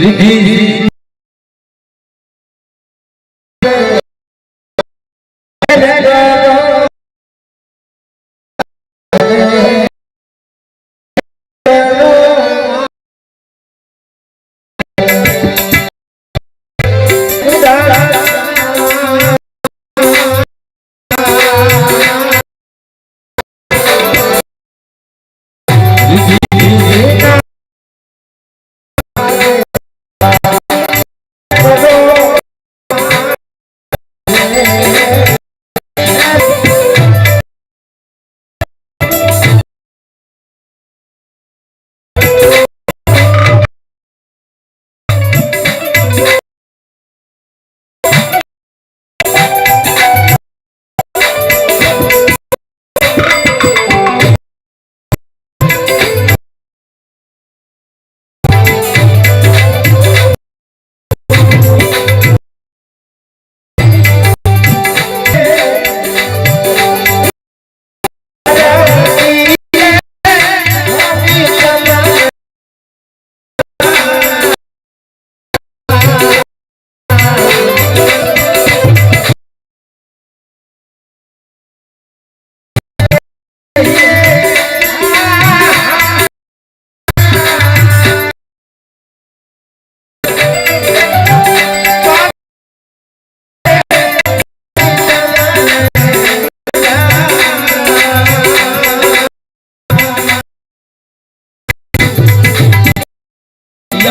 Ricky. Yeah, yeah, yeah.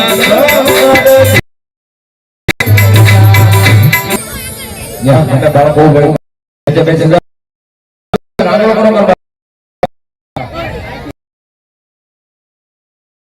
Ya, kita barang kau baru. Jangan jangan.